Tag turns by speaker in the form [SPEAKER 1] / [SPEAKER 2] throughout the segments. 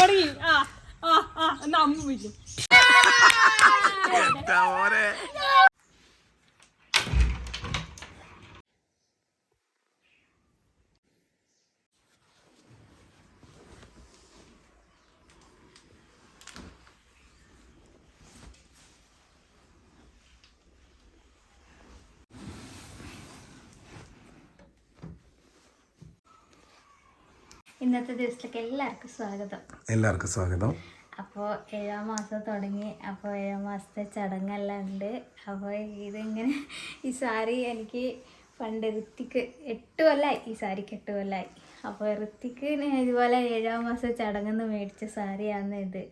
[SPEAKER 1] തുടങ്ങി ആ ആ ആ എന്നാ അമ്മ വിളിക്കും.
[SPEAKER 2] ഇന്നത്തെ ദിവസത്തിലേക്ക് എല്ലാവർക്കും സ്വാഗതം.
[SPEAKER 3] എല്ലാവർക്കും സ്വാഗതം.
[SPEAKER 2] അപ്പോൾ ഏഴാം മാസം തുടങ്ങി. അപ്പോൾ ഏഴാം മാസത്തെ ചടങ്ങെല്ലാം ഉണ്ട്. അപ്പോൾ ഇതിങ്ങനെ ഈ സാരി എനിക്ക് പണ്ട് ഋത്തിക്ക് എട്ട് കൊല്ലമായി ഈ സാരിക്ക് എട്ട് കൊല്ലമായി അപ്പോൾ ഋത്തിക്ക് ഇതുപോലെ ഏഴാം മാസം ചടങ്ങെന്ന് മേടിച്ച സാരിയാണ് ഇത്.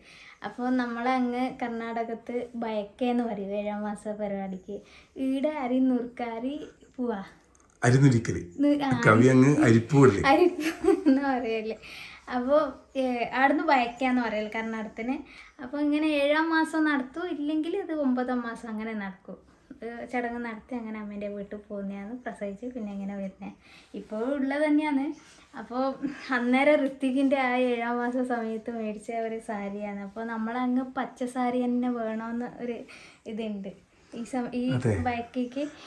[SPEAKER 2] അപ്പോൾ നമ്മളങ്ങ് കർണാടകത്ത് ബയക്കേന്ന് പറയും ഏഴാം മാസ പരിപാടിക്ക്. ഈടെ അരി നുറുക്കാരി പോവാ. അരിഞ്ഞിരിക്കൽ
[SPEAKER 3] കവി അങ്ങ് അരിപ്പൂടൽ
[SPEAKER 2] അരിപ്പ് എന്ന് പറയല്ലേ അപ്പോൾ അവിടുന്ന് വയക്കാന്ന് പറയൽ കർണാടകത്തിന്. അപ്പോൾ ഇങ്ങനെ ഏഴാം മാസം നടത്തു ഇല്ലെങ്കിൽ അത് ഒമ്പതാം മാസം അങ്ങനെ നടക്കും. ചടങ്ങ് നടത്തി അങ്ങനെ അമ്മേന്റെ വീട്ടിൽ പോകുന്നതാണ് പ്രസവിച്ച് പിന്നെ ഇങ്ങനെ വരുന്നത് ഇപ്പോൾ ഉള്ളത് തന്നെയാണ്. അപ്പോൾ അന്നേരം ഋത്വിക്കിന്റെ ആ ഏഴാം മാസം സമയത്ത് മേടിച്ച ഒരു സാരിയാണ്. അപ്പോൾ നമ്മളങ്ങ് പച്ച സാരി തന്നെ വേണമെന്ന് ഒരു ഇതുണ്ട്.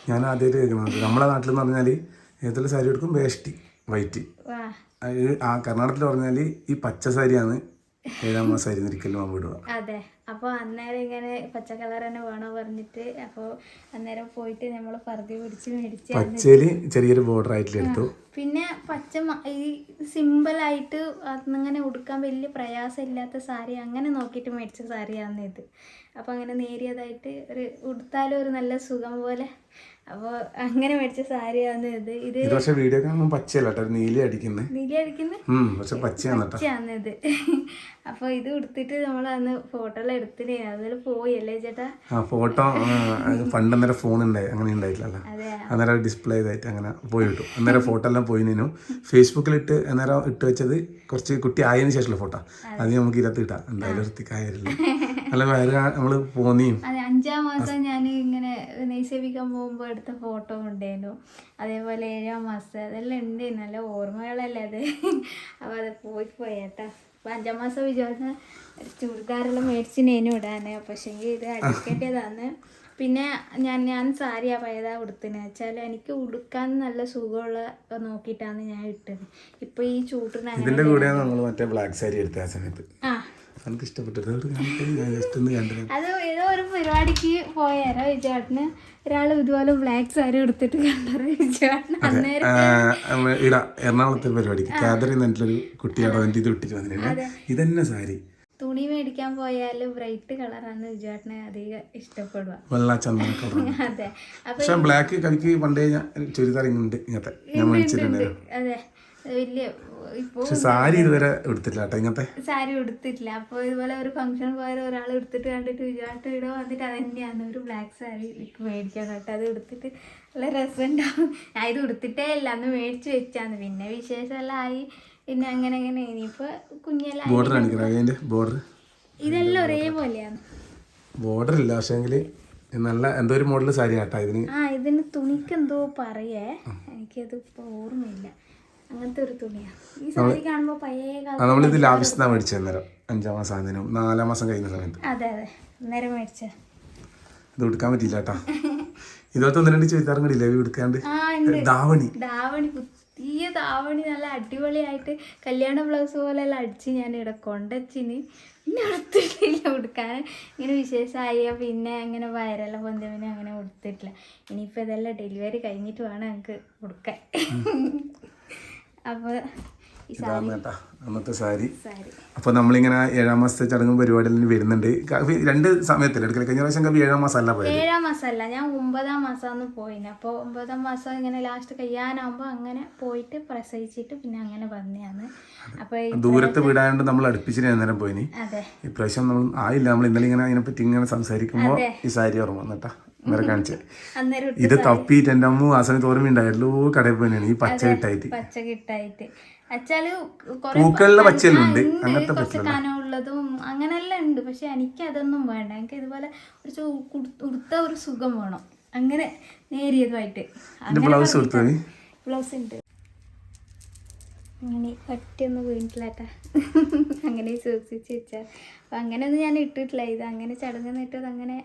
[SPEAKER 3] ഞാൻ ആദ്യമായിട്ട് കേൾക്കുന്നത്. നമ്മുടെ നാട്ടിൽ എന്ന് പറഞ്ഞാൽ ഏതെല്ലാം സാരി എടുക്കും വേഷ്ടി വൈറ്റ്. ആ കർണാടകത്തിൽ പറഞ്ഞാൽ ഈ പച്ച സാരിയാണ് ഏഴാം മാസം അരിഞ്ഞിരിക്കലും നമ്മൾ ഇടുക
[SPEAKER 2] അതെ. അപ്പോൾ അന്നേരം ഇങ്ങനെ പച്ച കളർ തന്നെ വേണോ പറഞ്ഞിട്ട് അപ്പോൾ അന്നേരം പോയിട്ട് നമ്മൾ പറുതി പിടിച്ച് മേടിച്ച്
[SPEAKER 3] പച്ചയിൽ ചെറിയൊരു ബോർഡർ ആയിട്ട് എടുത്തു?
[SPEAKER 2] പിന്നെ പച്ച ഈ ഈ സിമ്പിളായിട്ട് അതിങ്ങനെ ഉടുക്കാൻ വലിയ പ്രയാസമില്ലാത്ത സാരി അങ്ങനെ നോക്കിയിട്ട് മേടിച്ച സാരിയാണ് ഇത്. അപ്പോൾ അങ്ങനെ നേരിയതായിട്ട് ഒരു ഉടുത്താലും ഒരു നല്ല സുഖം പോലെ അപ്പോൾ അങ്ങനെ മേടിച്ച സാരിയാണ് ഇത്. ഇത്
[SPEAKER 3] പക്ഷേ വീഡിയോ കാണുമ്പോൾ പച്ചയല്ല കേട്ടോ? നീല അടിക്കുന്നത്
[SPEAKER 2] നീലി
[SPEAKER 3] അടിക്കുന്നത് പക്ഷെ പച്ചയാണ്
[SPEAKER 2] പച്ചയാണ് ഇത്. അപ്പോൾ ഇത് ഉടുത്തിട്ട് നമ്മൾ അന്ന് ഫോട്ടോയെല്ലാം എടുത്തിട്ട് അതിൽ പോയി അല്ലേ ചേട്ടാ?
[SPEAKER 3] ആ ഫോട്ടോ പണ്ട് അന്നേരം ഫോൺ ഉണ്ടായി അങ്ങനെ ഉണ്ടായിട്ടില്ലല്ലോ.
[SPEAKER 2] അതെ
[SPEAKER 3] അന്നേരം ഡിസ്പ്ലേ ചെയ്തായിട്ട് അങ്ങനെ പോയി കിട്ടും അന്നേരം ഫോട്ടോ എല്ലാം പോയി നിന്നു. ഫേസ്ബുക്കിൽ ഇട്ട് അന്നേരം ഇട്ട് വെച്ചത് കുറച്ച് കുട്ടി ആയതിനു ശേഷമുള്ള ഫോട്ടോ അത്. നമുക്ക് ഇരത്തിട്ടാ ഇട്ടാം എന്തായാലും വൃത്തിക്കായല്ലോ വയറ് നമ്മൾ പോന്നിയും
[SPEAKER 2] അഞ്ചാം മാസം ഞാൻ ഇങ്ങനെ നെയ്സേവിക്കാൻ പോകുമ്പോൾ എടുത്ത ഫോട്ടോ ഉണ്ടായിരുന്നു അതേപോലെ ഏഴാം മാസം അതെല്ലാം ഉണ്ട് നല്ല ഓർമ്മകളല്ലേ അത്. അപ്പോൾ അത് പോയി പോയാട്ടോ. അപ്പോൾ അഞ്ചാം മാസം വിചാരിച്ച ചുരിദാറെല്ലാം മേടിച്ചിനേനും ഇടാന്. പക്ഷേങ്കിൽ ഇത് അടിക്കേണ്ടതാണ് പിന്നെ ഞാൻ ഞാൻ സാരിയാ പയതാ ഉടുത്തിന്. വെച്ചാൽ എനിക്ക് ഉടുക്കാൻ നല്ല സുഖമുള്ള നോക്കിയിട്ടാണ് ഞാൻ ഇട്ടത്. ഇപ്പൊ ഈ ചൂട്ടിന്
[SPEAKER 3] ഇതിന്റെ കൂടെയാണ് നമ്മൾ മറ്റേ ബ്ലാക്ക് സാരി എടുത്ത സമയത്ത്.
[SPEAKER 2] ആ
[SPEAKER 3] എനിക്ക് ഇഷ്ടപ്പെട്ടത് ജസ്റ്റ് ഒന്ന് കണ്ടു.
[SPEAKER 2] അത് ഏതോ ഒരു പരിപാടിക്ക് പോയാരോ വിജയാട്ടന്. ഒരാൾ ഇതുപോലെ ബ്ലാക്ക് സാരി എടുത്തിട്ട് കണ്ടോ വിജയാട്ടൻ
[SPEAKER 3] ഇടാ എറണാകുളത്തെ പരിപാടിക്ക് കാതറി എന്നിട്ടൊരു കുട്ടിയാണ് അതിന്റെ ഇത് ഇട്ടിട്ട് വന്നിട്ടുണ്ട് ഇതന്നെ സാരി.
[SPEAKER 2] തുണി മേടിക്കാൻ പോയാലും ബ്രൈറ്റ് കളറാണ് വിജയേട്ടന് അധികം ഇഷ്ടപ്പെടുക.
[SPEAKER 3] വെള്ള ചന്ദന കളർ
[SPEAKER 2] അതെ.
[SPEAKER 3] പക്ഷെ ബ്ലാക്ക് കളിക്ക് പണ്ടേ ഞാൻ ചുരിദാർ ഇങ്ങനെ ഇങ്ങനത്തെ. ഞാൻ മേടിച്ചിട്ടുണ്ടായിരുന്നു.
[SPEAKER 2] അതെ. വലിയ ഇപ്പോൾ
[SPEAKER 3] പക്ഷെ സാരി ഇതുവരെ എടുത്തില്ല കേട്ടോ ഇങ്ങനത്തെ?
[SPEAKER 2] സാരി ഉടുത്തിട്ടില്ല. അപ്പോൾ ഇതുപോലെ ഒരു ഫംഗ്ഷൻ പോയാൽ ഒരാൾ എടുത്തിട്ട് കണ്ടിട്ട് വിജയേട്ടൻ ഇവിടെ വന്നിട്ട് അത് തന്നെയാണ്. ഒരു ബ്ലാക്ക് സാരി എനിക്ക് മേടിക്കാൻ കേട്ടോ അത് എടുത്തിട്ട് നല്ല രസമുണ്ടാവും. ഞാൻ ഇത് എടുത്തിട്ടേ ഇല്ല അന്ന് മേടിച്ച് വെച്ചാന്ന്. പിന്നെ വിശേഷമെല്ലാം ആയി. പിന്നെ അങ്ങനെ അങ്ങനെ. ഇനിയിപ്പോൾ കുഞ്ഞെല്ലാം
[SPEAKER 3] ബോർഡർ കാണിക്കണം? ബോർഡർ
[SPEAKER 2] ഇതെല്ലാം ഒരേപോലെയാണ്.
[SPEAKER 3] ബോർഡർ ഇല്ല പക്ഷേങ്കിൽ നല്ല എന്തോ ഒരു മോഡൽ സാരി കേട്ടോ ഇതിന്.
[SPEAKER 2] ആ ഇതിന് തുണിക്ക് എന്തോ പറയേ. എനിക്കത് ഇപ്പോൾ ഓർമ്മയില്ല. അങ്ങനത്തെ ഒരു തുണിയാണ് ഈ സാരി കാണുമ്പോൾ പഴയ
[SPEAKER 3] ആ
[SPEAKER 2] കാലം
[SPEAKER 3] നമ്മളിത് ലാഭിച്ചാ മേടിച്ചത് അന്നേരം. അഞ്ചാം മാസം ആദ്യം നാലാം മാസം കഴിയുന്ന സമയത്ത്.
[SPEAKER 2] അതെ അതെ. അന്നേരം മേടിച്ച
[SPEAKER 3] ഇത് ഉടുക്കാൻ പറ്റിയില്ല കേട്ടോ. ഇതുപോലത്തെ ഒന്ന് രണ്ട് ചോദിക്കാറും കൂടി ലവി ഉടുക്കാണ്ട്? ദാവണി.
[SPEAKER 2] ധാവണി പുതിയ ധാവണി നല്ല അടിപൊളിയായിട്ട് കല്യാണ ബ്ലൗസ് പോലെ എല്ലാം അടിച്ച് ഞാൻ ഇവിടെ കൊണ്ടച്ചിന് പിന്നെ ഉടുത്തിട്ടില്ല. ഉടുക്കാൻ ഇങ്ങനെ വിശേഷമായ പിന്നെ അങ്ങനെ വയറെല്ലാം പൊന്തിയവനെ അങ്ങനെ ഉടുത്തിട്ടില്ല. ഇനിയിപ്പോൾ ഇതെല്ലാം ഡെലിവറി കഴിഞ്ഞിട്ട് വേണം എനിക്ക് ഉടുക്കാൻ. അപ്പോൾ
[SPEAKER 3] അന്നത്തെ സാരി.
[SPEAKER 2] അപ്പൊ
[SPEAKER 3] അപ്പോൾ നമ്മളിങ്ങനെ ഏഴാം മാസത്തെ ചടങ്ങും പരിപാടിയിൽ വരുന്നുണ്ട്. രണ്ട് സമയത്തില്ല എടുക്കൽ കഴിഞ്ഞ പ്രാവശ്യം കവി ഏഴാം മാസം അല്ല പോയത്.
[SPEAKER 2] ഏഴാം അല്ല ഞാൻ ഒമ്പതാം മാസമാണ് പോയിന്. അപ്പോൾ ഒമ്പതാം മാസം ഇങ്ങനെ ലാസ്റ്റ് കഴിയാനാകുമ്പോൾ അങ്ങനെ പോയിട്ട് പ്രസവിച്ചിട്ട് പിന്നെ അങ്ങനെ വന്നെയാണ് അപ്പോൾ
[SPEAKER 3] ദൂരത്ത് വിടാണ്ട് നമ്മൾ അടുപ്പിച്ചിട്ട് അന്നേരം പോയിനി. ഇപ്രാവശ്യം നമ്മൾ ആയില്ല നമ്മൾ ഇന്നലെ ഇങ്ങനെ അതിനെപ്പറ്റി ഇങ്ങനെ സംസാരിക്കുമ്പോൾ ഈ സാരി ഓർമ്മ വന്നിട്ടാ. ഇന്നലെ കാണിച്ചേ. ഇത് തപ്പിട്ട് എന്റെ അമ്മ ആ സമയത്ത് ഓർമ്മയുണ്ടായല്ലോ കടയിൽ പോയിനാണ് ഈ പച്ച കിട്ടായിട്ട്.
[SPEAKER 2] പച്ച കിട്ടായിട്ട്.
[SPEAKER 3] പൂക്കളിലെ പച്ചയെല്ലാം ഉണ്ട്
[SPEAKER 2] ഉണ്ട്,
[SPEAKER 3] അങ്ങനത്തെ
[SPEAKER 2] കുറച്ച് കനമുള്ളതും അങ്ങനെല്ലാം ഉണ്ട്. പക്ഷെ എനിക്ക് അതൊന്നും വേണ്ട. എനിക്ക് ഇതുപോലെ ഉടു- ഉടുത്ത ഒരു സുഖം വേണം. അങ്ങനെ നേരിയതുമായിട്ട്.
[SPEAKER 3] ബ്ലൗസ് കൊടുത്തത്
[SPEAKER 2] ബ്ലൗസ് ഉണ്ട്. അങ്ങനെ ഒറ്റയൊന്ന് വീണിട്ടില്ലാട്ടാ അങ്ങനെ സൂക്ഷിച്ച് വെച്ചാൽ അപ്പം അങ്ങനെയൊന്നും ഞാൻ ഇട്ടിട്ടില്ല. ഇത് അങ്ങനെ ചടങ്ങ് നിട്ടത് അങ്ങനെ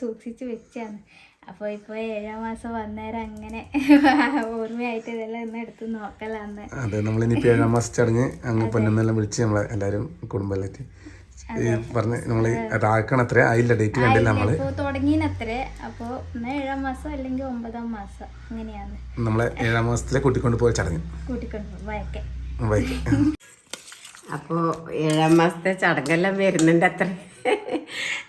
[SPEAKER 2] സൂക്ഷിച്ച് വെച്ചാണ്. അപ്പോൾ ഇപ്പോൾ ഏഴാം മാസം വന്നേരം അങ്ങനെ ഓർമ്മയായിട്ട് ഇതെല്ലാം ഒന്ന് എടുത്ത് നോക്കലാന്ന്.
[SPEAKER 3] അതെ നമ്മളിനിപ്പോൾ ഏഴാം മാസം ചടഞ്ഞ് അങ്ങ് പൊന്നെന്നെല്ലാം വിളിച്ച് നമ്മളെ എല്ലാവരും കുടുംബമെല്ലാം ഈ പറഞ്ഞ് നമ്മൾ അതാക്കണം അത്ര ആയില്ല ഡേറ്റ് കണ്ടില്ല
[SPEAKER 2] നമ്മൾ തുടങ്ങിയത്രേ എന്നാൽ ഏഴാം മാസം അല്ലെങ്കിൽ ഒമ്പതാം മാസം അങ്ങനെയാണ്
[SPEAKER 3] നമ്മളെ ഏഴാം മാസത്തിലെ കൂട്ടിക്കൊണ്ട് പോയി ചടങ്ങ്.
[SPEAKER 2] കൂട്ടിക്കൊണ്ട് വയക്കെ.
[SPEAKER 3] വൈകി
[SPEAKER 4] അപ്പോൾ ഏഴാം മാസത്തെ ചടങ്ങെല്ലാം വരുന്നുണ്ട് അത്ര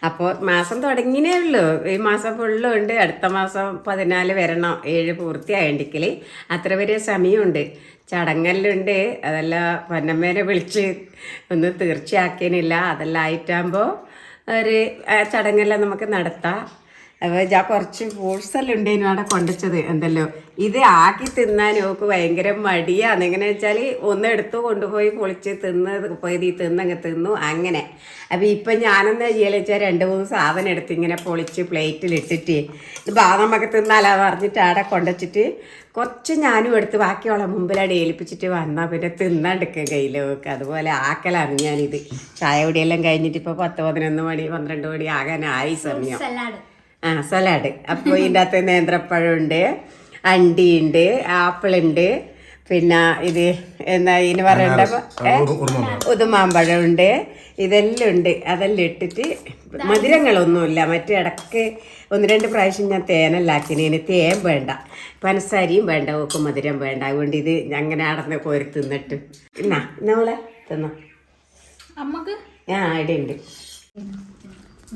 [SPEAKER 4] അപ്പോൾ മാസം തുടങ്ങിയേ ഉള്ളൂ. ഈ മാസം ഫുള്ളും ഉണ്ട് അടുത്ത മാസം പതിനാല് വരണം. ഏഴ് പൂർത്തിയായെങ്കിൽ അത്ര വരെ സമയമുണ്ട്. ചടങ്ങെല്ലുണ്ട്. അതെല്ലാം പൊന്നമ്മേനെ വിളിച്ച് ഒന്ന് തീർച്ചയാക്കിയനില്ല അതെല്ലാം ആയിട്ടാകുമ്പോൾ ഒരു ചടങ്ങെല്ലാം നമുക്ക് നടത്താം. അപ്പോൾ ഞാൻ കുറച്ച് ഫ്രൂട്ട്സ് എല്ലാം ഉണ്ടേനു അവിടെ കൊണ്ടുവച്ചത്. എന്തല്ലോ? ഇത് ആക്കി തിന്നാൻ നോക്ക് ഭയങ്കര മടിയാണ് എങ്ങനെ വെച്ചാൽ ഒന്ന് എടുത്തു കൊണ്ടുപോയി പൊളിച്ച് തിന്ന് പോയി തിന്നങ്ങ് തിന്നു അങ്ങനെ. അപ്പോൾ ഇപ്പം ഞാനെന്താ ചെയ്യലെന്ന് വെച്ചാൽ രണ്ട് മൂന്ന് സാധനം എടുത്ത് ഇങ്ങനെ പൊളിച്ച് പ്ലേറ്റിൽ ഇട്ടിട്ട് ഇത് നമുക്ക് തിന്നാലാ പറഞ്ഞിട്ട് അവിടെ കൊണ്ടുവച്ചിട്ട് കുറച്ച് ഞാനും എടുത്ത് ബാക്കിയുള്ള മുമ്പിലവിടെ ഏൽപ്പിച്ചിട്ട് വന്നാൽ പിന്നെ തിന്നണ്ടെക്കുക കയ്യിൽ വെക്കുക അതുപോലെ ആക്കലാണ് ഞാനിത്. ചായ കുടിയെല്ലാം കഴിഞ്ഞിട്ട് ഇപ്പോൾ പത്ത് പതിനൊന്ന് മണി പന്ത്രണ്ട് മണി ആകാനായി സമയം. ആ സലാഡ് അപ്പോൾ ഇതിന്റെ അകത്ത് നേന്ത്രപ്പഴമുണ്ട് അണ്ടിയുണ്ട് ആപ്പിളുണ്ട് പിന്നെ ഇത് എന്നാ ഇതിന് പറയണ്ട ഉതുമാമ്പഴമുണ്ട് ഇതെല്ലാം ഉണ്ട് അതെല്ലാം ഇട്ടിട്ട് മധുരങ്ങളൊന്നുമില്ല മറ്റേ ഇടയ്ക്ക് ഒന്ന് രണ്ട് പ്രാവശ്യം ഞാൻ തേനെല്ലാക്കിന് തേൻ വേണ്ട പനസാരിയും വേണ്ട ഓക്ക് മധുരം വേണ്ട അതുകൊണ്ട് ഇത് അങ്ങനെ അടന്ന് കോരി തിന്നിട്ട് എന്നാ നമ്മളെ തിന്നോ
[SPEAKER 2] അമ്മയ്ക്ക്
[SPEAKER 4] ആ ഇടയുണ്ട്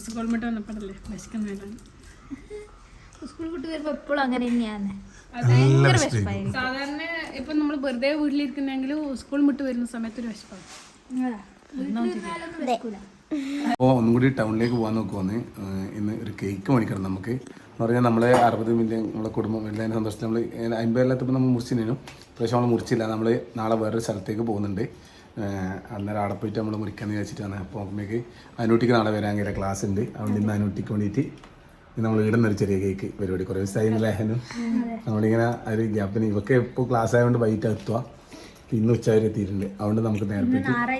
[SPEAKER 1] സ്കൂൾ വന്നപ്പോഴല്ലേ വിശക്കുന്നുണ്ടാണ്
[SPEAKER 2] സ്കൂൾ എപ്പോഴും അങ്ങനെ തന്നെയാണ്.
[SPEAKER 1] സാധാരണ ഇപ്പൊ നമ്മൾ വെറുതെ വീട്ടിലിരിക്കുന്നെങ്കിലും സ്കൂൾ വിട്ട് വരുന്ന സമയത്ത് ഒരു വിശപ്പാണ്
[SPEAKER 3] അപ്പോൾ ഒന്നും കൂടി ടൗണിലേക്ക് പോകാൻ നോക്കുവാന്ന് ഇന്ന് ഒരു കേക്ക് മേടിക്കണം നമുക്ക്. എന്ന് പറഞ്ഞാൽ നമ്മളെ അറുപത് മില്യൺ നമ്മളെ കുടുംബം എല്ലാവരും സന്തോഷത്തിൽ നമ്മൾ അമ്പതിലത്തപ്പോൾ നമ്മൾ മുറിച്ചിനും പക്ഷേ നമ്മൾ മുറിച്ചില്ല. നമ്മൾ നാളെ വേറൊരു സ്ഥലത്തേക്ക് പോകുന്നുണ്ട്. അന്നേരം അവിടെ പോയിട്ട് നമ്മൾ മുറിക്കാന്ന് വിചാരിച്ചിട്ടാണ്. അപ്പോൾ അമ്മയ്ക്ക് അനൂട്ടിക്ക് നാളെ വരാൻ ക്ലാസ് ഉണ്ട്. അതുകൊണ്ട് ഇന്ന് അനൂട്ടിക്ക് വേണ്ടിയിട്ട് നമ്മൾ ഇടുന്ന ഒരു ചെറിയ കേക്ക് പരിപാടി കുറേ ദിവസമായി ലേഹനും. നമ്മളിങ്ങനെ ഒരു ഗ്യാപ്പിന് ഇവക്ക് ഇപ്പോൾ ക്ലാസ് ആയതുകൊണ്ട് വൈകിട്ട് എത്തുക ഇന്ന് ഉച്ച വരെ എത്തിയിട്ടുണ്ട്. അതുകൊണ്ട് നമുക്ക് നേരത്തെ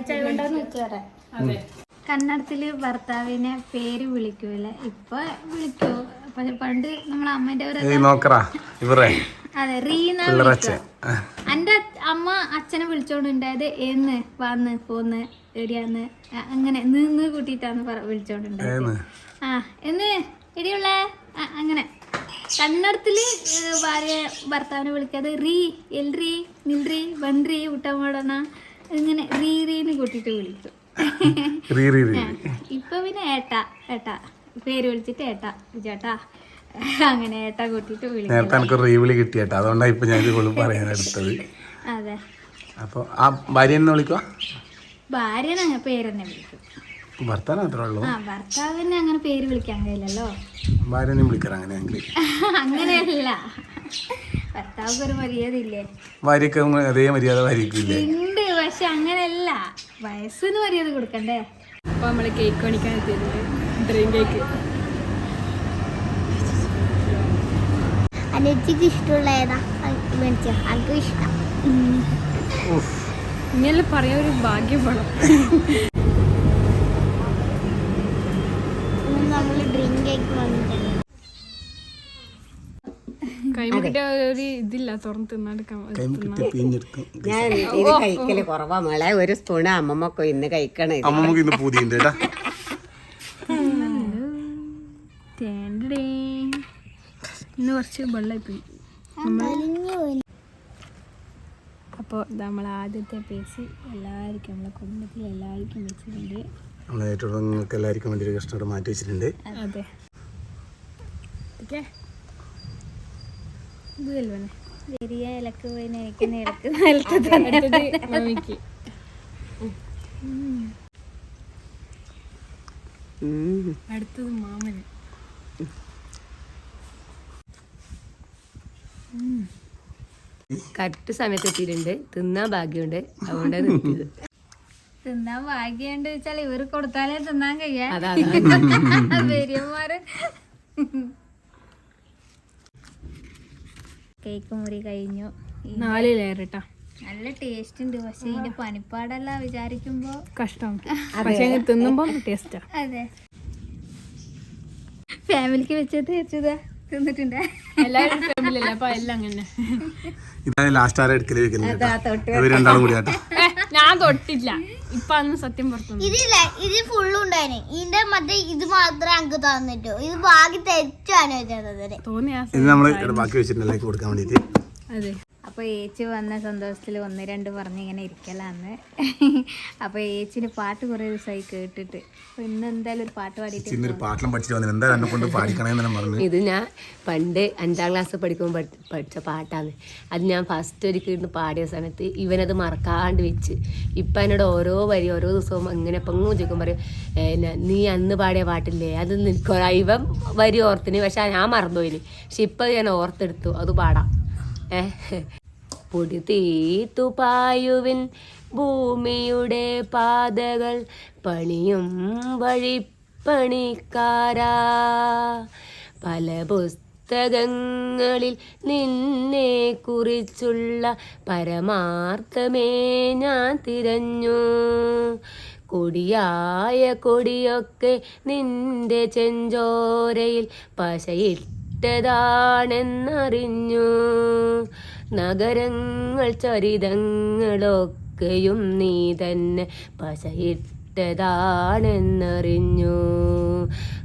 [SPEAKER 2] കന്നടത്തിൽ കന്നഡത്തിൽ ഭർത്താവിനെ പേര് വിളിക്കൂലെ ഇപ്പൊ വിളിക്കൂ. പക്ഷെ പണ്ട് നമ്മളെ അമ്മേന്റെ അതെ റീന എന്റെ അമ്മ അച്ഛനെ വിളിച്ചോണ്ടുണ്ടായത് എന്ന് വന്ന് പോന്ന് എടിയാന്ന് അങ്ങനെ നിന്ന് കൂട്ടിട്ടാന്ന് വിളിച്ചോണ്ടുണ്ടായത്. ആ എന്ന് എടിയുള്ള അങ്ങനെ. കണ്ണടത്തിൽ ഭാര്യ ഭർത്താവിനെ വിളിക്കാതെ റീ എൽറി നിൽറി ബൻറി ഉട്ടമോടന ഇങ്ങനെ റീ റീന്ന് കൂട്ടിയിട്ട് വിളിക്കും. ഇപ്പൊ പിന്നെ ഏട്ട ഏട്ട. പേര് വിളിച്ചിട്ട് ഏട്ട ചേട്ടാ അങ്ങനെ ഏട്ട കൂട്ടിയിട്ട് വിളിക്കും.
[SPEAKER 3] നേരത്തെ എനിക്ക് റീ വിളി കിട്ടിയട്ടോ അതുകൊണ്ടാണ് ഇപ്പൊ ഞാൻ പറയാൻ എടുത്തത്.
[SPEAKER 2] അതെ.
[SPEAKER 3] അപ്പോൾ ആ ഭാര്യ എന്നെ വിളിക്കുക
[SPEAKER 2] അങ്ങനെ പേരെന്നെ വിളിക്കും.
[SPEAKER 3] ഭർത്താവ് മാത്രമേ ഉള്ളൂ
[SPEAKER 2] ആ ഭർത്താവിനെ അങ്ങനെ പേര് വിളിക്കാൻ കഴിയില്ലല്ലോ.
[SPEAKER 3] അങ്ങനെയെങ്കിൽ
[SPEAKER 2] അങ്ങനെയല്ല. ഭർത്താവ് ഒരു മര്യാദ ഇല്ലേ
[SPEAKER 3] ഭാര്യക്ക് അതേ മര്യാദ
[SPEAKER 2] ഉണ്ട് പക്ഷെ അങ്ങനെയല്ല. വയസ്സിന് മര്യാദ കൊടുക്കണ്ടേ?
[SPEAKER 1] അപ്പൊ നമ്മൾ കേക്ക് മേടിക്കാൻ എത്തിയിട്ടുണ്ട്. ഡ്രീം കേക്ക്
[SPEAKER 5] അനിയത്തിക്ക് ഇഷ്ടമുള്ള ഏതാ? മേടിച്ചോ. ഇഷ്ടം.
[SPEAKER 1] ഇങ്ങനെ പറയാൻ ഒരു ഭാഗ്യം വേണം
[SPEAKER 5] നമ്മൾ ഡ്രീം കേക്ക് വാങ്ങിയിട്ടുണ്ട്
[SPEAKER 1] കൈമുട്ടിട്ട് ഒരു ഇതില്ല തുറന്ന് തിന്നാടുക്കാൻ
[SPEAKER 3] കൈമ കിട്ടി പിഞ്ഞെടുക്കും
[SPEAKER 4] ഞാൻ ഇത് കഴിക്കൽ കുറവാ. മോളെ ഒരു സ്പൂണ് അമ്മമ്മക്കോ ഇന്ന് കഴിക്കണേ
[SPEAKER 3] അമ്മമ്മക്ക് ഇന്ന് പൂതിയുണ്ട് കേട്ടാ
[SPEAKER 1] ഇന്ന് കുറച്ച് വെള്ളമായി അപ്പോൾ നമ്മൾ ആദ്യത്തെ പേസ് എല്ലാവർക്കും നമ്മളെ കുടുംബത്തിൽ എല്ലാവർക്കും വെച്ചിട്ടുണ്ട്.
[SPEAKER 3] നമ്മളെ ഏറ്റവും നിങ്ങൾക്ക് എല്ലാവർക്കും വേണ്ടി ഒരു കഷ്ടം മാറ്റി വെച്ചിട്ടുണ്ട്.
[SPEAKER 1] അടുത്തത് മാമന്.
[SPEAKER 6] കറക്റ്റ് സമയത്ത് എത്തിയിട്ടുണ്ട്. തിന്നാൻ ഭാഗ്യമുണ്ട്. അതുകൊണ്ടാണ് നിർത്തിയത്
[SPEAKER 2] തിന്നാൻ ഭാഗ്യമുണ്ട് വെച്ചാൽ ഇവർ കൊടുത്താലേ തിന്നാൻ കഴിയാ. പെരിയന്മാര് കേക്ക് മുറി കഴിഞ്ഞു.
[SPEAKER 1] നാല് ലെയർ കേട്ടാ
[SPEAKER 2] നല്ല ടേസ്റ്റ് ഉണ്ട് പക്ഷെ ഇതിന്റെ പണിപ്പാടല്ല വിചാരിക്കുമ്പോ.
[SPEAKER 1] കഷ്ടം. പക്ഷെ തിന്നുമ്പോൾ ടേസ്റ്റാ
[SPEAKER 2] അതെ. ഫാമിലിക്ക് വെച്ചത് വെച്ചതാ തിന്നിട്ടുണ്ട്.
[SPEAKER 1] എല്ലാവരും ഫാമിലി അല്ലേ? അപ്പൊ എല്ലാം അങ്ങനെ.
[SPEAKER 3] ഇതാണ് ലാസ്റ്റ് ആരെ എടുക്കൽ വെക്കുന്നത് രണ്ടാളും കൂടി ആട്ടോ
[SPEAKER 1] ഞാൻ തൊട്ടില്ല. ഇപ്പൊ അന്ന് സത്യം പുറത്തു
[SPEAKER 5] ഇതില്ല? ഇത് ഫുള്ളും ഉണ്ടായിന്. ഇതിന്റെ മറ്റേ ഇത് മാത്രമേ അങ്ങ് തന്നിട്ടു. ഇത് ബാക്കി തെറ്റാണ്
[SPEAKER 1] തോന്നിയാ
[SPEAKER 3] ഇത് നമ്മൾ ബാക്കി വെച്ചിട്ടുണ്ടെങ്കിൽ കൊടുക്കാൻ വേണ്ടിയിട്ട്.
[SPEAKER 1] അതെ.
[SPEAKER 2] അപ്പോൾ ഏച്ചി വന്ന സന്തോഷത്തിൽ ഒന്ന് രണ്ട് പറഞ്ഞ് ഇങ്ങനെ ഇരിക്കലാന്ന്. അപ്പോൾ ഏച്ചിന് പാട്ട് കുറേ ദിവസമായി കേട്ടിട്ട്. അപ്പോൾ ഇന്ന് എന്തായാലും ഒരു പാട്ട് പാടിയിട്ട്
[SPEAKER 3] ഇന്നൊരു പാട്ടിലും പഠിച്ചിട്ട് എന്നെ കൊണ്ട് പറഞ്ഞു.
[SPEAKER 6] ഇത് ഞാൻ പണ്ട് അഞ്ചാം ക്ലാസ് പഠിക്കുമ്പോൾ പഠി- പഠിച്ച പാട്ടാണ് അത് ഞാൻ ഫസ്റ്റ് ഒരിക്കൽ ഇരുന്ന് പാടിയ സമയത്ത് ഇവനത് മറക്കാണ്ട് വെച്ച്. ഇപ്പം എന്നോട് ഓരോ വരി ഓരോ ദിവസവും ഇങ്ങനെ പെങ്ങും ചോദിക്കും പറയും നീ അന്ന് പാടിയ പാട്ടില്ലേ? അത് നിൽക്കോ ഇവൻ വരി ഓർത്തിന്. പക്ഷെ ഞാൻ മറന്നുപോയിന്. പക്ഷെ ഇപ്പം ഞാൻ ഓർത്തെടുത്തു. അത് പാടാം. ഏ പൊടി തീത്തു പായുവിൻ ഭൂമിയുടെ പാതകൾ പണിയും വഴിപ്പണിക്കാരാ. പല പുസ്തകങ്ങളിൽ നിന്നെ കുറിച്ചുള്ള പരമാർത്ഥമേ ഞാൻ തിരഞ്ഞു. കൊടിയായ കൊടിയൊക്കെ നിന്റെ ചെഞ്ചോരയിൽ പശയിട്ടതാണെന്നറിഞ്ഞു നഗരങ്ങൾ ചരിതങ്ങളൊക്കെയും നീ തന്നെ പശയിട്ടതാണെന്നറിഞ്ഞു.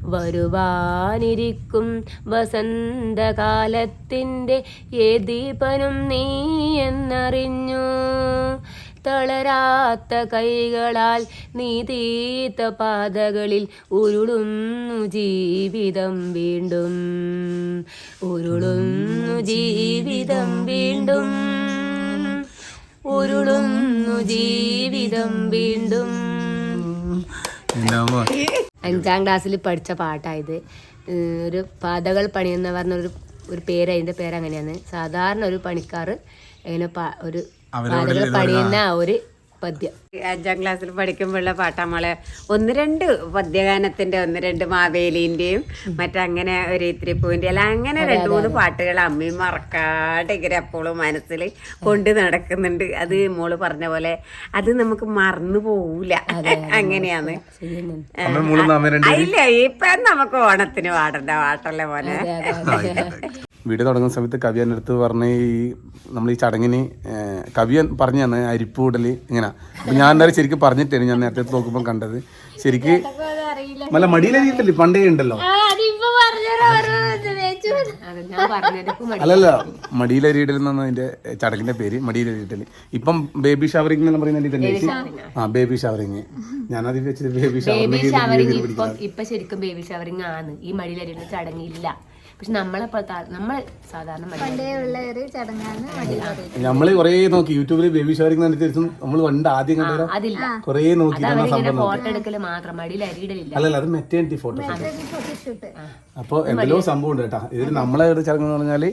[SPEAKER 6] വരുവാനിരിക്കും വസന്തകാലത്തിന്റെ ഏതീപനും നീ എന്നറിഞ്ഞു. തളരാത്ത കൈകളാൽ നീ തീത്ത പാതകളിൽ ഉരുളുന്നു ജീവിതം വീണ്ടും. ഉരുളുന്നു ജീവിതം വീണ്ടും. ഉരുളുന്നു ജീവിതം വീണ്ടും. അഞ്ചാം ക്ലാസ്സിൽ പഠിച്ച പാട്ടായത്. ഒരു പാതകൾ പണിയെന്ന് പറഞ്ഞൊരു ഒരു പേര് അതിന്റെ പേര് അങ്ങനെയാണ്. സാധാരണ ഒരു പണിക്കാർ ഇങ്ങനെ പ- ഒരു പണിയുന്ന ഒരു പദ്യം.
[SPEAKER 4] അഞ്ചാം ക്ലാസ്സിൽ പഠിക്കുമ്പോഴുള്ള പാട്ടാമളെ ഒന്ന് രണ്ട് പദ്യഗാനത്തിന്റെ ഒന്ന് രണ്ട് മാവേലിന്റെയും മറ്റങ്ങനെ ഒരു ഇത്തിരി പൂവിന്റെ എല്ലാം അങ്ങനെ രണ്ട് മൂന്ന് പാട്ടുകൾ അമ്മയും മറക്കാതെ ഇങ്ങനെ എപ്പോഴും മനസ്സിൽ കൊണ്ട് നടക്കുന്നുണ്ട്. അത് മോൾ പറഞ്ഞ പോലെ അത് നമുക്ക് മറന്നു പോവൂല. അങ്ങനെയാണ്. ഇല്ല ഇപ്പൊ നമുക്ക് ഓണത്തിന് പാടണ്ട പാട്ടല്ലേ പോലെ
[SPEAKER 3] വീഡിയോ തുടങ്ങുന്ന സമയത്ത് കവിയൻ അടുത്ത് പറഞ്ഞ ഈ നമ്മൾ ഈ ചടങ്ങിന് കവിയൻ പറഞ്ഞു തന്നെ അരിപ്പ് കൂടൽ ഇങ്ങനെ. അപ്പം ഞാൻ എന്തായാലും ശരിക്കും പറഞ്ഞിട്ടാണ് ഞാൻ നേരത്തെ നോക്കുമ്പോൾ കണ്ടത്. ശരിക്ക് നല്ല മടിയിലരിയിട്ടല്ലേ പണ്ടേ ഉണ്ടല്ലോ. അല്ലല്ല മടിയിലരിയിടൽ എന്നാണ് അതിന്റെ ചടങ്ങിന്റെ പേര് മടിയിലരിയിടൽ ഇപ്പം ബേബി ഷവറിംഗ് എന്ന് പറയുന്ന തന്നെ ആ. ബേബി ഷവറിംഗ് ഞാനത് വെച്ചത് ബേബി
[SPEAKER 6] ബേബി
[SPEAKER 3] ഷവറിംഗ്
[SPEAKER 6] ഇപ്പൊ ശരിക്കും ബേബി ഷവറിംഗ് ആണ്. ഈ മടിയിലരിയുടെ ചടങ്ങില്ല പക്ഷെ നമ്മളെ നമ്മൾ സാധാരണ
[SPEAKER 2] ഒരു ചടങ്ങാണ്
[SPEAKER 3] നമ്മൾ കൊറേ നോക്കി. യൂട്യൂബിൽ ബേബി ഷവറിംഗ് നമ്മൾ പണ്ട് ആദ്യം കണ്ടോ
[SPEAKER 6] അതില്ല.
[SPEAKER 3] കുറേ നോക്കി
[SPEAKER 6] അവരിങ്ങനെ
[SPEAKER 3] സംഭവം
[SPEAKER 6] ഫോട്ടോ എടുക്കൽ മാത്രം. മടിയിൽ അരിയിടലില്ല
[SPEAKER 3] അല്ലല്ല അത് മെറ്റേണിറ്റി ഫോട്ടോ
[SPEAKER 2] ഷൂട്ട്
[SPEAKER 3] അപ്പോൾ എന്തെല്ലോ സംഭവം ഉണ്ട് കേട്ടോ. ഇതിൽ നമ്മളെ ഒരു ചടങ്ങ് എന്ന് പറഞ്ഞാൽ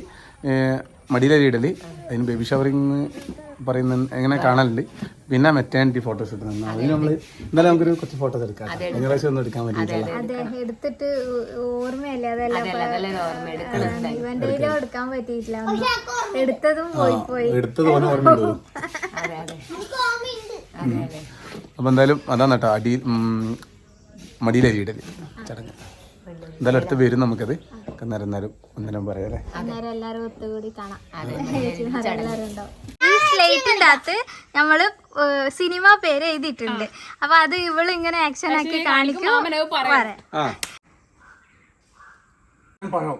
[SPEAKER 3] മടിയിലരിയിടൽ അതിന് ബേബി ഷവറിങ് പറയുന്ന എങ്ങനെ കാണലുണ്ട്. പിന്നെ മെറ്റേണിറ്റി ഫോട്ടോസ് എടുക്കുന്നത് അതിന് നമ്മൾ എന്തായാലും നമുക്കൊരു കുറച്ച് ഫോട്ടോസ് എടുക്കാം. കഴിഞ്ഞ പ്രാവശ്യം ഒന്നും എടുക്കാൻ പറ്റില്ല
[SPEAKER 2] അതെ എടുത്തിട്ട് ഓർമ്മയില്ല? അതെല്ലാം എടുക്കാൻ പറ്റിയിട്ടില്ല. എടുത്തതും പോയി പോയി.
[SPEAKER 3] എടുത്തത് ഓനെ
[SPEAKER 6] അതെ
[SPEAKER 3] അപ്പോൾ എന്തായാലും അതാണ് അടിയിൽ മടിയിലരി മടിയിലരിയിടൽ ചടങ്ങ്. എന്തായാലും അടുത്ത് വരും നമുക്കത് അന്നേരം എന്നാലും ഒന്നിനും പറയാം അല്ലേ?
[SPEAKER 2] അന്നേരം ഒത്തുകൂടി കാണാം. ഈ അകത്ത് നമ്മൾ സിനിമ പേര് എഴുതിയിട്ടുണ്ട്. അപ്പൊ അത് ഇവൾ ഇങ്ങനെ ആക്ഷൻ ആക്കി കാണിക്കും
[SPEAKER 3] പഴം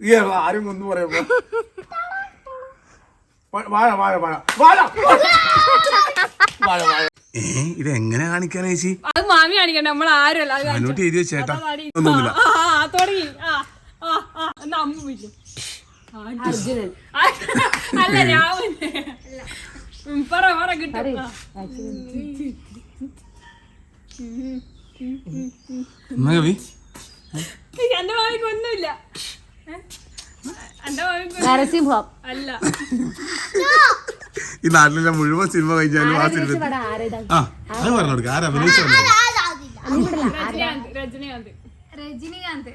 [SPEAKER 3] ഈ ആരും ഒന്നും പറയുമ്പോ വാഴ വാഴ വാഴ വാഴ വാഴ വാഴ ഏ ഇത് എങ്ങനെ കാണിക്കാൻ ചേച്ചി?
[SPEAKER 1] അത് മാമി കാണിക്കണ്ട നമ്മൾ ആരുമല്ല
[SPEAKER 3] എഴുതി വെച്ചേട്ടാ. ഒന്നുമില്ല.
[SPEAKER 1] തുടങ്ങി. ആ ആ ആ എന്നാ അമ്മ വിളിക്കും.
[SPEAKER 6] അർജുനൻ.
[SPEAKER 1] അല്ല രാമൻ ഉം, പറ പറ കിട്ടും. ആ.
[SPEAKER 3] കവി?
[SPEAKER 1] എന്റെ മാമിക്ക് ഒന്നുമില്ല.
[SPEAKER 6] നരസിംഹം
[SPEAKER 1] അല്ല.
[SPEAKER 3] ഈ നാട്ടിലെ മുഴുവൻ സിനിമ കഴിഞ്ഞാലും ആ സിനിമ ആ അത് പറഞ്ഞു കൊടുക്കുക ആരാ അഭിനയിച്ചു
[SPEAKER 1] രജനീകാന്ത് രജനീകാന്ത്.
[SPEAKER 2] രജനികാന്ത്.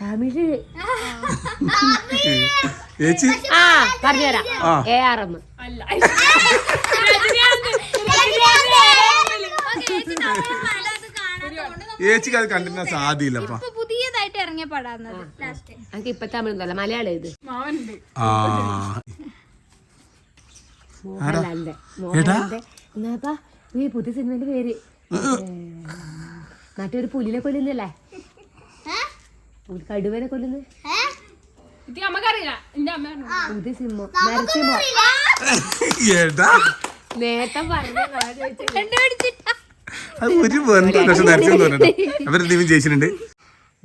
[SPEAKER 6] തമിഴ്.
[SPEAKER 3] ചേച്ചി
[SPEAKER 6] ആ പറഞ്ഞുതരാം.
[SPEAKER 3] ആ.
[SPEAKER 6] എ ആർ എം
[SPEAKER 3] ചേച്ചിക്ക് അത് കണ്ടിരുന്ന സാധ്യയില്ലപ്പാ
[SPEAKER 2] പുതിയതായിട്ട് ഇറങ്ങിയ പടാന്നത് ലാസ്റ്റ്
[SPEAKER 6] എനിക്ക് ഇപ്പൊ തമിഴ് മലയാളം ഇത്
[SPEAKER 3] ആ.
[SPEAKER 6] മോഹൻലാലിന്റെ. മോഹൻലാലിന്റെ. എന്നാപ്പാ ഈ പുതിയ സിനിമന്റെ പേര്. മറ്റൊരു പുലിനെ കൊല്ലുന്നല്ലേ? കടുവനെ കൊല്ലുന്നു? പുതിയ സിനിമ. നരസിംഹ
[SPEAKER 3] ഏട്ടാ
[SPEAKER 6] നേരത്തെ പറഞ്ഞു
[SPEAKER 3] അത് ഒരു ബന്ധം പക്ഷെ നരസിംഹം തോന്നുന്നു അവരെന്തെങ്കിലും ജയിച്ചിട്ടുണ്ട്?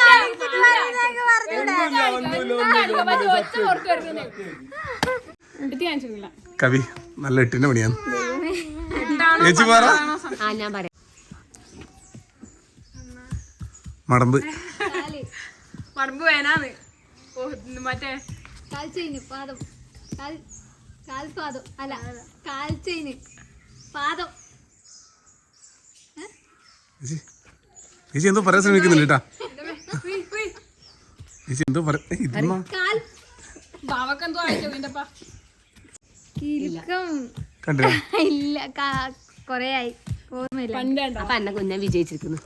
[SPEAKER 2] കാണിച്ചിട്ട് പറയുന്നതൊക്കെ കൊമ്പത്ത്
[SPEAKER 3] കവി നല്ല എട്ടിന്റെ പണിയാണ്. ചേച്ചി പറ.
[SPEAKER 6] ആ ഞാൻ പറയാം.
[SPEAKER 3] മടമ്പ്.
[SPEAKER 1] മടമ്പ് വേനാന്ന്. മറ്റേ
[SPEAKER 2] കാൽപാദം. അല്ല കാൽച്ചെയിന് പാദം.
[SPEAKER 3] ചേച്ചി എന്തോ പറയാൻ ശ്രമിക്കുന്നില്ല കേട്ടാ. ചേച്ചി എന്തോ
[SPEAKER 2] ഇല്ല കൊറേ ആയി. ഓർമ്മയില്ല.
[SPEAKER 1] പണ്ടേണ്ട?
[SPEAKER 6] അപ്പൊ എന്നെ കുഞ്ഞാൻ വിജയിച്ചിരിക്കുന്നു.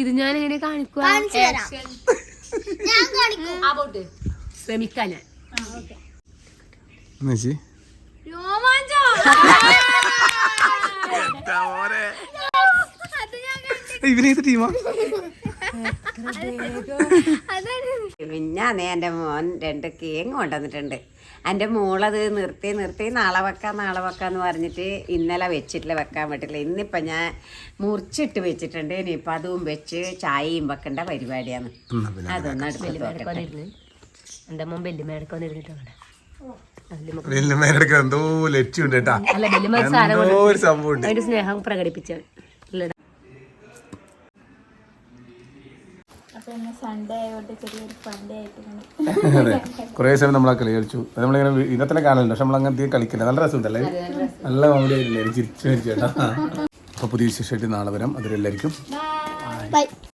[SPEAKER 6] ഇത് ഞാൻ എങ്ങനെ കാണിക്കുക
[SPEAKER 5] ശ്രമിക്കാൻ ഞാൻ. കാണിക്കും
[SPEAKER 6] ആ പോട്ട് ശ്രമിക്കാൻ ഞാൻ
[SPEAKER 3] എന്നാ ചേച്ചി
[SPEAKER 2] രോമാഞ്ചം
[SPEAKER 3] ഇവനേത് ടീമാ
[SPEAKER 2] അതാണ്
[SPEAKER 4] എന്റെ മോൻ രണ്ട് കേങ്ങ് കൊണ്ടുവന്നിട്ടുണ്ട്. എന്റെ മോളത് നിർത്തി നിർത്തി നാളെ വെക്കാം നാളെ വെക്കാന്ന് പറഞ്ഞിട്ട് ഇന്നലെ വെച്ചിട്ടില്ല വെക്കാൻ പറ്റില്ല. ഇന്നിപ്പം ഞാൻ മുറിച്ചിട്ട് വെച്ചിട്ടുണ്ട്. ഇനിയിപ്പം അതും വെച്ച് ചായയും വെക്കേണ്ട പരിപാടിയാണ്.
[SPEAKER 3] പിന്നെ
[SPEAKER 4] അതൊന്നും അടുത്ത്
[SPEAKER 6] എന്റെ മോൻ ബെല്ലിമേടക്ക്
[SPEAKER 3] വലിയമ്മേനടുക്ക എന്തോ ലക്ഷ്യമുണ്ട് കേട്ടാ. എന്തോ ഒരു സംഭവം ഉണ്ട്
[SPEAKER 6] അതിന്റെ സ്നേഹം പ്രകടിപ്പിച്ചാണ്
[SPEAKER 3] കുറേ സമയം നമ്മൾ കളിയടിച്ചു കളി കളിച്ചു. അത് നമ്മളിങ്ങനെ ഇന്നത്തെ കാണലുണ്ട് പക്ഷെ നമ്മൾ അങ്ങനത്തെ കളിക്കില്ല. നല്ല രസമുണ്ടല്ലേ? നല്ല കോമഡി ആയിട്ടില്ലേ ചിരിച്ചു മരിച്ചേട്ടാ കേട്ടാ. അപ്പൊ പുതിയ വിശേഷമായിട്ട് നാളെ വരാം. അതിലെല്ലാവർക്കും
[SPEAKER 5] ബൈ